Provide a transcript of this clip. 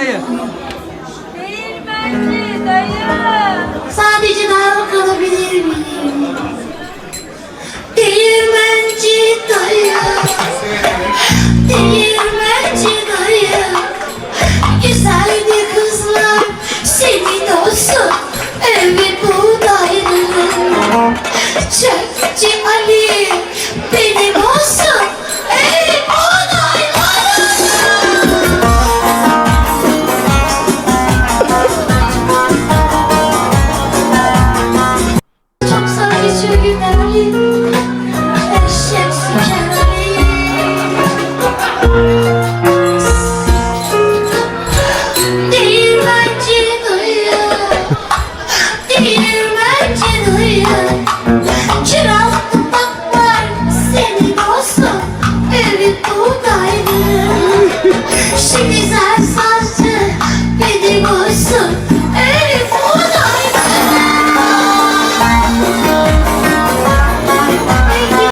Dayı. Değirmenci dayı. Sadece daha kalabilir miyim? Değirmenci dayı Değirmenci dayı Güzel bir kızlar senin olsun Evi buğdaylının Çöpçü Ali Şu güzellik eşek sükenli Değirmenci dayı Değirmenci senin olsun Evi buradaydı Şimdi sen